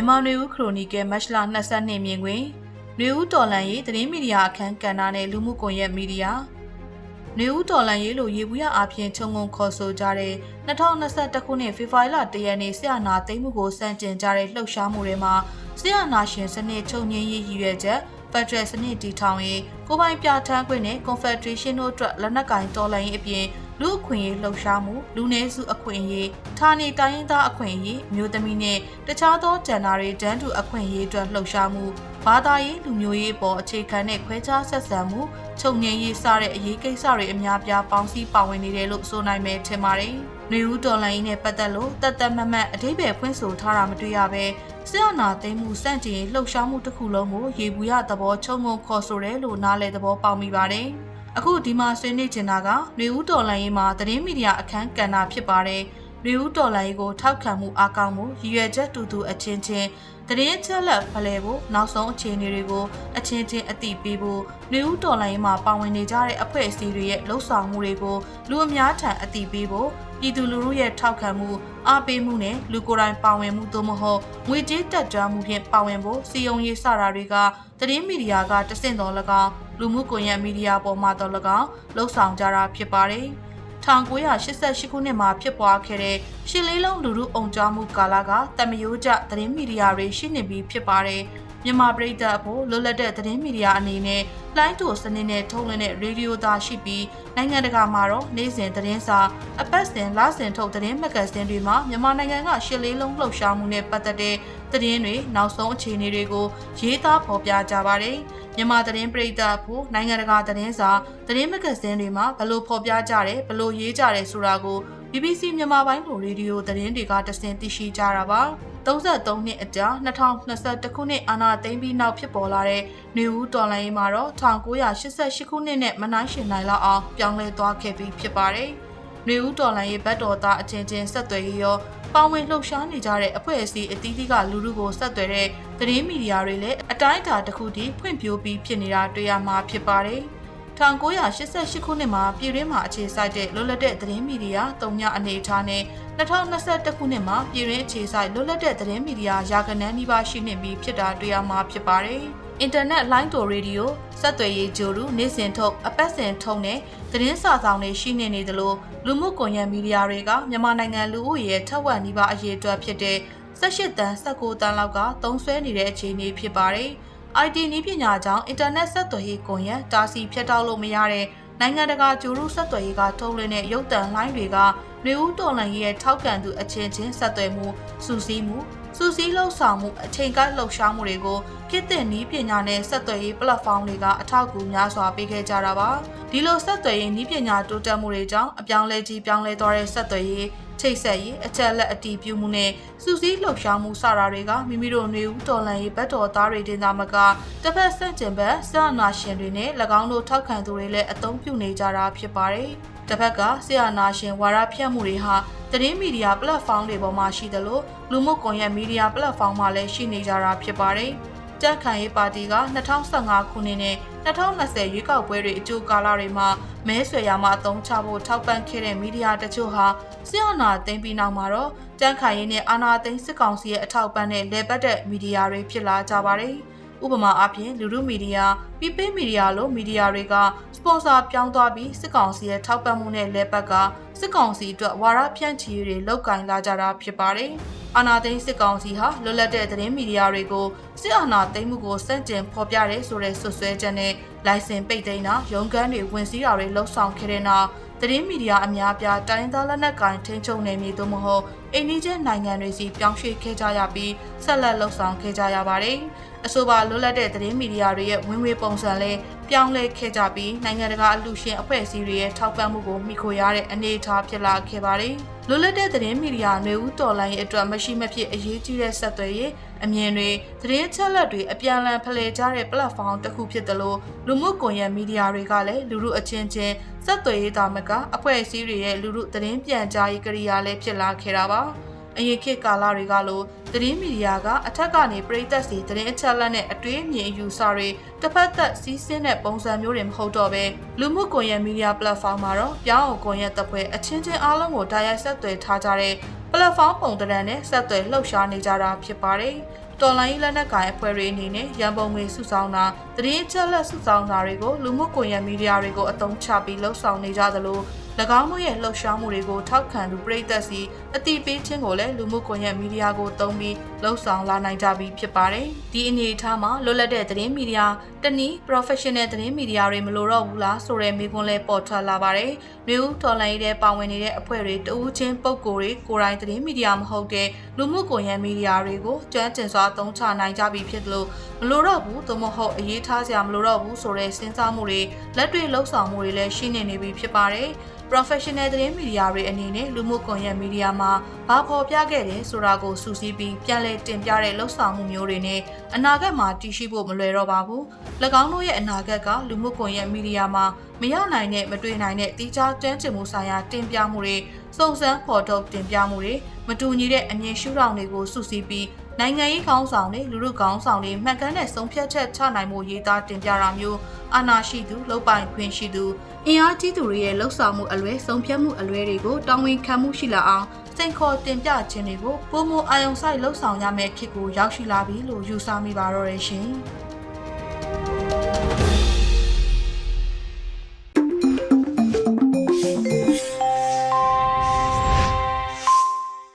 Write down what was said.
မြန်မာနွေဦးခရိုနီကယ်မတ်လ22မြင်တွင်နွေဦးတော်လန်ရေးသတင်းမီဒီယာအခမ်းကဏ္ဍနဲ့လူမှုကွန်ရက်မီဒီယာနွေဦးတော်လန်ရေးလို့ရေဘူးရအပြင်ခြုံငုံခေါ်ဆိုကြတဲ့2021ခုနှစ်ဖေဖော်ဝါရီလ1ရက်နေ့ဆရာနာသိမ်းမှုကိုစန့်ကျင်ကြတဲ့လှုပ်ရှားမှုတွေမှာဆရာနာရှင်စနစ်ချုပ်ငြင်းရေးရည်ရွယ်ချက်ဖက်ဒရယ်စနစ်တည်ထောင်ရေးကိုယ်ပိုင်ပြဋ္ဌာန်းခွင့်နဲ့ Confederation တို့အတွက်လက်နက်ကင်တော်လှန်ရေးအပြင် လူအခွင့်အရေးလှုပ်ရှားမှုလူနည်းစုအခွင့်အရေးဌာနေတိုင်းရင်းသားအခွင့်အရေးမျိုးသမီးနဲ့တခြားသောဂျန်နာတွေတန်းတူအခွင့်အရေးအတွက်လှုပ်ရှားမှုဘာသာရေးလူမျိုးရေးပေါ်အခြေခံတဲ့ခွဲခြားဆက်ဆံမှုချုပ်ငြိမ်းရေးစတဲ့အရေးကိစ္စတွေအများပြားပေါင်းစည်းပါဝင်နေတယ်လို့ဆိုနိုင်မယ်ထင်ပါတယ်။နေဦးတော်လိုင်းနဲ့ပတ်သက်လို့တသက်မမတ်အထိပ္ပယ်ဖွင့်ဆိုထားတာမတွေ့ရပဲဆရာနာသိမ်းမှုစန့်ကျင်လှုပ်ရှားမှုတစ်ခုလုံးကိုရေဘူးရသဘောချုံငုံခေါ်ဆိုတယ်လို့နားလည်သဘောပေါက်မိပါတယ်။ အခုဒီမှာဆွေးနွေးချင်တာကနေဦးတော်လိုင်းရေးမှာသတင်းမီဒီယာအခမ်းကဏ္ဍဖြစ်ပါတယ်။နေဦးတော်လိုင်းရေးကိုထောက်ခံမှုအားကောင်းမှုရည်ရွယ်ချက်တူတူအချင်းချင်းတရင်ချက်လက်ဖလှယ်ဖို့နောက်ဆုံးအခြေအနေတွေကိုအချင်းချင်းအတိပေးဖို့နေဦးတော်လိုင်းမှာပါဝင်နေကြတဲ့အဖွဲ့အစည်းတွေရဲ့လှုပ်ဆောင်မှုတွေကိုလူအများထံအတိပေးဖို့ပြည်သူလူထုရဲ့ထောက်ခံမှုအားပေးမှုနဲ့လူကိုယ်တိုင်ပါဝင်မှုသို့မဟုတ်ငွေကြေးတက်ကြွမှုဖြင့်ပါဝင်ဖို့စီယုံရေးစတာတွေကသတင်းမီဒီယာကတဆင့်တော်၎င်း လူမှုကွန်ရက်မီဒီယာပေါ်မှာတော်၎င်းလှုပ်ဆောင်ကြတာဖြစ်ပါတယ်။1988ခုနှစ်မှာဖြစ်ပွားခဲ့တဲ့ရှစ်လေးလုံးလူမှုအုံကြွမှုကာလကတမယိုးကျသတင်းမီဒီယာတွေရှိနေပြီးဖြစ်ပါတယ်။ မြန်မာပြည်သက်အဖို့လွတ်လပ်တဲ့သတင်းမီဒီယာအနေနဲ့လိုင်းတိုစနစ်နဲ့ထုတ်လွှင့်တဲ့ရေဒီယိုသားရှိပြီးနိုင်ငံတကာမှာတော့နေ့စဉ်သတင်းစာအပတ်စဉ်လစဉ်ထုတ်သတင်းမဂ္ဂဇင်းတွေမှာမြန်မာနိုင်ငံကရှစ်လေးလုံးလှုပ်ရှားမှုနဲ့ပတ်သက်တဲ့သတင်းတွေနောက်ဆုံးအခြေအနေတွေကိုရေးသားဖော်ပြကြပါတယ်။မြန်မာသတင်းပရိသတ်အဖို့နိုင်ငံတကာသတင်းစာသတင်းမဂ္ဂဇင်းတွေမှာဘလို့ဖော်ပြကြတယ်ဘလို့ရေးကြတယ်ဆိုတာကို BBC မြန်မာပိုင်းလိုရေဒီယိုသတင်းတွေကတစင်သိရှိကြတာပါ33နှစ်အကြာ2021ခုနှစ်အာဏာသိမ်းပြီးနောက်ဖြစ်ပေါ်လာတဲ့နေဦးတော်လိုင်းမှာတော့1988ခုနှစ်နဲ့မနှိုင်းယှဉ်နိုင်လောက်အောင်ပြောင်းလဲသွားခဲ့ပြီးဖြစ်ပါတယ်။နေဦးတော်လိုင်းရဲ့ဘတ်တော်သားအချင်းချင်းဆက်သွယ်ရေးရောပါဝင်လှုပ်ရှားနေကြတဲ့အဖွဲ့အစည်းအသီးသီးကလူလူကိုဆက်သွယ်တဲ့သတင်းမီဒီယာတွေလည်းအတိုင်းအတာတစ်ခုတည်းဖွံ့ဖြိုးပြီးဖြစ်နေတာတွေ့ရမှာဖြစ်ပါတယ်။ 1988ခုနှစ်မှာပြည်တွင်းမှာအခြေစိုက်တဲ့လွတ်လပ်တဲ့သတင်းမီဒီယာတုံညအနေအထားနဲ့2021ခုနှစ်မှာပြည်တွင်းအခြေစိုက်လွတ်လပ်တဲ့သတင်းမီဒီယာရာဂဏန်းနီးပါးရှိနေပြီးဖြစ်တာတွေ့ရမှာဖြစ်ပါတယ်။အင်တာနက်လိုင်းတိုရေဒီယိုစက်သွယ်ရေးဂျိုရူနေ့စဉ်ထုတ်အပတ်စဉ်ထုတ်နဲ့သတင်းစာဆောင်တွေရှိနေနေသလိုလူမှုကွန်ရက်မီဒီယာတွေကမြန်မာနိုင်ငံလူဦးရေထက်ဝက်နီးပါးအရေးအတွက်ဖြစ်တဲ့18တန်း19တန်းလောက်ကသုံးစွဲနေတဲ့အခြေအနေဖြစ်ပါတယ်။ IT နည်းပညာကြောင့်အင်တာနက်ဆက်သွယ်ရေးကွန်ရက်တာစီဖြတ်တောက်လို့မရတဲ့နိုင်ငံတကာဂျိုရုဆက်သွယ်ရေးကထုတ်လွှင့်တဲ့ရုပ်သံလိုင်းတွေကနေဦးတော်လှန်ရေးရဲ့ထောက်ကန်သူအချင်းချင်းဆက်သွယ်မှုစူးစီးမှုစူးစီးလှုပ်ဆောင်မှုအချိန်ကိုက်လှုပ်ရှားမှုတွေကိုခေတ်သစ်နည်းပညာနဲ့ဆက်သွယ်ရေး platform တွေကအထောက်အကူများစွာပေးခဲ့ကြတာပါဒီလိုဆက်သွယ်ရေးနည်းပညာတိုးတက်မှုတွေကြောင့်အပြောင်းလဲကြီးပြောင်းလဲသွားတဲ့ဆက်သွယ်ရေး ချိတ်ဆက်ရေးအချက်လက်အတီးပြုမှုနဲ့စူးစီးလှုပ်ရှားမှုစတာတွေကမိမိတို့နေဦးတော်လန်ရေးဘတ်တော်သားတွေတင်သာမကတစ်ဖက်ဆန့်ကျင်ဘက်ဆရာနာရှင်တွေနဲ့၎င်းတို့ထောက်ခံသူတွေလည်းအသုံးပြုနေကြတာဖြစ်ပါတယ်။တစ်ဖက်ကဆရာနာရှင်ဝါရဖြတ်မှုတွေဟာသတင်းမီဒီယာ platform တွေပေါ်မှာရှိသလိုလူမှုကွန်ရက်မီဒီယာ platform မှာလည်းရှိနေကြတာဖြစ်ပါတယ်။ ကြက်ခံရေးပါတီက2015ခုနှစ်နဲ့2020ရွေးကောက်ပွဲတွေအကျိုးကာလတွေမှာမဲဆွယ်ရမှာအသုံးချဖို့ထောက်ပံ့ခဲ့တဲ့မီဒီယာတချို့ဟာစစ်အာဏာသိမ်းပြီးနောက်မှာတော့ကြမ်းခိုင်ရေးနဲ့အာဏာသိမ်းစစ်ကောင်စီရဲ့အထောက်အပံ့နဲ့လဲပတ်တဲ့မီဒီယာတွေဖြစ်လာကြပါတယ်။ ဥပမာအားဖြင့်လူမှုမီဒီယာ၊ပြည်ပမီဒီယာလိုမီဒီယာတွေကစပွန်ဆာပြောင်းသွားပြီးစစ်ကောင်စီရဲ့ထောက်ပံ့မှုနဲ့လဲပတ်ကစစ်ကောင်စီအတွက်ဝါရဖြန့်ချီရေးတွေလုပ်ကင်လာကြတာဖြစ်ပါတယ်။အာဏာသိမ်းစစ်ကောင်စီဟာလွတ်လပ်တဲ့သတင်းမီဒီယာတွေကိုစစ်အာဏာသိမ်းမှုကိုစန့်ကျင်ဖော်ပြတဲ့ဆိုတဲ့ဆွဆွဲချက်နဲ့လိုင်စင်ပိတ်သိမ်းတာရုံးခန်းတွေဝင်စည်းတာတွေလှုပ်ဆောင်ခဲ့တဲ့နောက် သတင်းမီဒီယာအများပြားတိုင်းသားလက်နက်ကိုင်ထိန်းချုပ်နေမည်သို့မဟုတ်အိန္ဒိယနိုင်ငံတွေစီပြောင်းရွှေ့ခဲ့ကြရပြီးဆက်လက်လှုပ်ဆောင်ခဲ့ကြရပါတယ်။အဆိုပါလွတ်လပ်တဲ့သတင်းမီဒီယာတွေရဲ့ဝင်ဝေပုံစံလေးပြောင်းလဲခဲ့ကြပြီးနိုင်ငံတကာအလူရှင်အဖွဲ့အစည်းတွေရဲ့ထောက်ပံ့မှုကိုမိခိုရတဲ့အနေအထားဖြစ်လာခဲ့ပါတယ်။ လွတ်လပ်တဲ့သတင်းမီဒီယာတွေဦးတော်လိုင်းရဲ့အတွက်မရှိမဖြစ်အရေးကြီးတဲ့ဆက်သွယ်ရေးအမြင်တွေသတင်းချက်လက်တွေအပြန်အလှန်ဖလှယ်ကြတဲ့ platform တစ်ခုဖြစ်တယ်လို့လူမှုကွန်ရက်မီဒီယာတွေကလည်းလူမှုအချင်းချင်းဆက်သွယ်ရေးတာမကအဖွဲ့အစည်းတွေရဲ့လူမှုသတင်းပြန်ကြားရေးကိရိယာလည်းဖြစ်လာခဲ့တာပါ အရင်ခေတ်ကာလတွေကလိုသတင်းမီဒီယာကအထက်ကနေပြည်သက်စီသတင်းအချက်အလက်နဲ့အတွေးအမြင်အယူဆတွေတစ်ဖက်သက်စီးဆင်းတဲ့ပုံစံမျိုးတွေမဟုတ်တော့ပဲလူမှုကွန်ရက်မီဒီယာ platform မှာတော့ပြောင်းအောင်ကွန်ရက်တပ်ဖွဲ့အချင်းချင်းအားလုံးကိုဒါရိုက်ဆက်သွယ်ထားကြတဲ့ platform ပုံသဏ္ဍာန်နဲ့ဆက်သွယ်လှုပ်ရှားနေကြတာဖြစ်ပါတယ်။တော်လိုင်းလက်နက်ကိုင်အဖွဲ့တွေအနေနဲ့ရန်ပုံငွေစုဆောင်းတာသတင်းချက်လက်စုဆောင်းတာတွေကိုလူမှုကွန်ရက်မီဒီယာတွေကိုအသုံးချပြီးလှုပ်ဆောင်နေကြသလို၎င်းတို့ရဲ့လှုပ်ရှားမှုတွေကိုထောက်ခံသူပရိသတ်စီအတိပေးခြင်းကိုလည်းလူမှုကွန်ရက်မီဒီယာကိုသုံးပြီးလှုပ်ဆောင်လာနိုင်ကြပြီဖြစ်ပါတယ်။ဒီအနေအထားမှာလွတ်လပ်တဲ့သတင်းမီဒီယာတနည်း professional သတင်းမီဒီယာတွေမလိုတော့ဘူးလားဆိုတဲ့မေးခွန်းလည်းပေါ်ထွက်လာပါတယ်။မျိုးတော်လိုင်းရေးတဲ့ပါဝင်နေတဲ့အဖွဲ့တွေတဦးချင်းပုံကိုယ်တွေကိုယ်တိုင်သတင်းမီဒီယာမဟုတ်တဲ့လူမှုကွန်ရက်မီဒီယာတွေကိုကျွမ်းကျင်စွာသုံးချနိုင်ကြပြီဖြစ်လို့မလိုတော့ဘူးသို့မဟုတ်အရေးထားစရာမလိုတော့ဘူးဆိုတဲ့စဉ်းစားမှုတွေလက်တွေ့လှုပ်ဆောင်မှုတွေလည်းရှိနေနေပြီဖြစ်ပါတယ်။ professional သတင်းမီဒီယာတွေအနေနဲ့လူမှုကွန်ရက်မီဒီယာမှာဘာဖော်ပြခဲ့တယ်ဆိုတာကိုစူးစီးပြီးပြန်လည်တင်ပြတဲ့လှုပ်ဆောင်မှုမျိုးတွေနဲ့အနာဂတ်မှာတည်ရှိဖို့မလွယ်တော့ပါဘူး။၎င်းတို့ရဲ့အနာဂတ်ကလူမှုကွန်ရက်မီဒီယာမှာမရနိုင်တဲ့မတွေ့နိုင်တဲ့တီးခြားကျွမ်းကျင်မှုဆိုင်ရာတင်ပြမှုတွေစုံစမ်းဖော်ထုတ်တင်ပြမှုတွေမတူညီတဲ့အမြင်ရှုထောင့်တွေကိုစူးစီးပြီးနိုင်ငံရေးခေါင်းဆောင်တွေလူလူခေါင်းဆောင်တွေမှတ်ကန်းတဲ့ဆုံးဖြတ်ချက်ချနိုင်မှုရေးသားတင်ပြတာမျိုးအာဏာရှိသူလုံပိုင်ခွင့်ရှိသူအင်အားကြီးသူတွေရဲ့လှုပ်ဆောင်မှုအလွဲဆုံးဖြတ်မှုအလွဲတွေကိုတောင်းဝင်ခံမှုရှိလာအောင် စိန်ခေါ်တင်ပြခြင်းတွေကိုပုံမအာယုံဆိုင်လှုပ်ဆောင်ရမယ့်ခေတ်ကိုရောက်ရှိလာပြီလို့ယူဆမိပါတော့တယ်ရှင်။